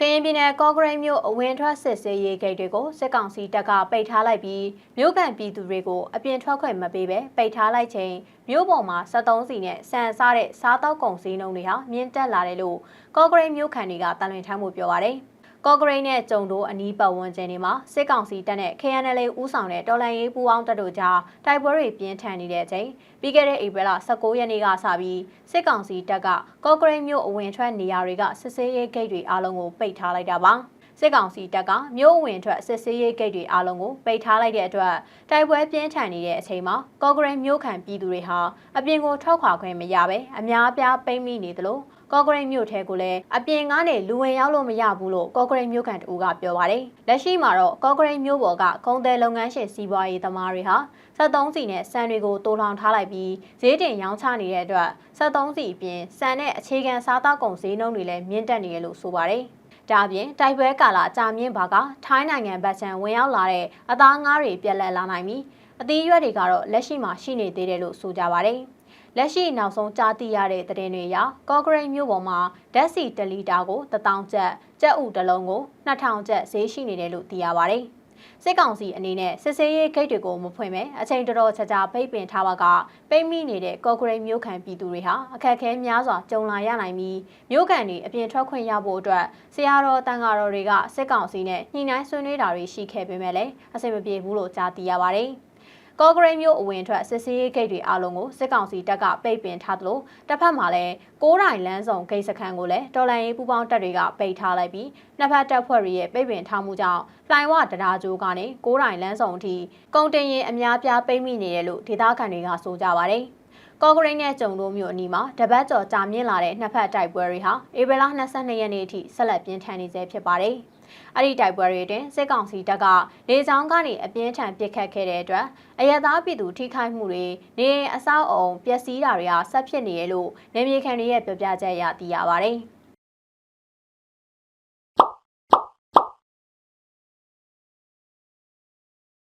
ကရင်ပြည်နယ်ကော့ဂရိတ်မြို့အဝင်ထွက်စစ်ဆေးရေးဂိတ်တွေကိုစစ်ကောင်စီတပ်ကပိတ်ထားလိုက်ပြီးမြို့ကန်ပြည်သူတွေကိုအပြင်ထွက်ခွင့်မပေးဘဲပိတ်ထားလိုက်ချိန်မြို့ပေါ်မှာ73စီနဲ့စံစားတဲ့စားတောက်ကုန်စည်နှုန်းတွေဟာမြင့်တက်လာတယ်လို့ကော့ဂရိတ်မြို့ခံတွေကတန်လွင်ထမ်းမှုပြောပါတယ်။ ကော့ဂရိတ်နဲ့ကြုံတို့အနီးပတ်ဝန်းကျင်တွေမှာစစ်ကောင်စီတပ်နဲ့ KNL ဦးဆောင်တဲ့တော်လှန်ရေးပူးပေါင်းတပ်တို့ကြားတိုက်ပွဲတွေပြင်းထန်နေတဲ့အချိန်ပြီးခဲ့တဲ့ဧပြီလ19ရက်နေ့ကစပြီးစစ်ကောင်စီတပ်ကကော့ဂရိတ်မြို့အဝင်ထွက်နေရာတွေကစစ်ဆေးရေးဂိတ်တွေအားလုံးကိုပိတ်ထားလိုက်တာပါ။စစ်ကောင်စီတပ်ကမြို့အဝင်ထွက်စစ်ဆေးရေးဂိတ်တွေအားလုံးကိုပိတ်ထားလိုက်တဲ့အတွက်တိုက်ပွဲပြင်းထန်နေတဲ့အချိန်မှာကော့ဂရိတ်မြို့ခံပြည်သူတွေဟာအပြင်ကိုထွက်ခွာခွင့်မရဘဲအများအပြားပိတ်မိနေသလို ကော့ဂရိတ်မြို့ထဲကိုလည်းအပြင်ကနေလူဝင်ရောက်လို့မရဘူးလို့ကော့ဂရိတ်မြို့ခံတဦးကပြောပါတယ်။လက်ရှိမှာတော့ကော့ဂရိတ်မြို့ပေါ်ကကုန်တယ်လုပ်ငန်းရှင်စီးပွားရေးသမားတွေဟာ73စီနဲ့စံတွေကိုတိုးထောင်ထားလိုက်ပြီးဈေးတင်ရောင်းချနေတဲ့အတွက်73စီအပြင်စံနဲ့အခြေခံစားသောက်ကုန်ဈေးနှုန်းတွေလည်းမြင့်တက်နေရလို့ဆိုပါတယ်။ဒါအပြင်တိုက်ပွဲကာလကြာမြင့်ပါကထိုင်းနိုင်ငံဗတ်ချံဝင်ရောက်လာတဲ့အသားငါးတွေပြက်လက်လာနိုင်ပြီးအသီးရွက်တွေကတော့လက်ရှိမှာရှိနေသေးတယ်လို့ဆိုကြပါတယ်။ လက်ရှိနောက်ဆုံးကြားသိရတဲ့သတင်းတွေအရကော့ဂရိတ်မြို့ပေါ်မှာဓာတ်ဆီ1လီတာကို1000ကျပ်ကျပ်ဥတစ်လုံးကို2000ကျပ်ဈေးရှိနေတယ်လို့သိရပါတယ်။စစ်ကောင်စီအနေနဲ့စစ်ဆေးရေးဂိတ်တွေကိုမဖွင့်ပဲအချိန်တော်တော်ကြာကြာပိတ်ပင်ထားပါကပိတ်မိနေတဲ့ကော့ဂရိတ်မြို့ခံပြည်သူတွေဟာအခက်အခဲများစွာကြုံလာရနိုင်ပြီးမြို့ခံတွေအပြင်ထွက်ခွင့်ရဖို့အတွက်ဆရာတော်တန်ဃာတော်တွေကစစ်ကောင်စီနဲ့ညှိနှိုင်းဆွေးနွေးတာတွေရှိခဲ့ပေမဲ့လည်းအဆင်မပြေဘူးလို့ကြားသိရပါတယ်။ ကော့ဂရိတ်မြို့အဝင်ထွက်စစ်ဆေးရေးဂိတ်တွေအားလုံးကိုစစ်ကောင်စီတပ်ကပိတ်ပင်ထားသလိုတစ်ဖက်မှာလည်းကိုးတိုင်လမ်းဆောင်ဂိတ်စခန်းကိုလည်းတော်လန်ရေးပူးပေါင်းတပ်တွေကပိတ်ထားလိုက်ပြီးနှစ်ဖက်တပ်ဖွဲ့တွေရဲ့ပိတ်ပင်ထားမှုကြောင့်လှိုင်ဝတရားကျိုးကနေကိုးတိုင်လမ်းဆောင်အထိကုန်တင်ရင်အများပြားပိတ်မိနေတယ်လို့ဒေသခံတွေကဆိုကြပါတယ်ကော့ဂရိတ်နဲ့ကြုံတို့မျိုးအနီးမှာတပတ်ကျော်ကြာမြင့်လာတဲ့နှစ်ဖက်တိုက်ပွဲတွေဟာဧပြီလ22ရက်နေ့အထိဆက်လက်ပြင်းထန်နေဆဲဖြစ်ပါတယ်။ အဲ့ဒီတိုက်ပွဲတွေတွင်စစ်ကောင်စီတပ်ကလေကြောင်းကနေအပြင်းထန်ပစ်ခတ်ခဲ့တဲ့အတွက်အရသာပြည်သူထိခိုက်မှုတွေနေအဆောက်အုံပျက်စီးတာတွေဟာဆက်ဖြစ်နေရလို့နေမြေခံတွေရဲ့ပြောပြချက်အရသိရပါတယ်။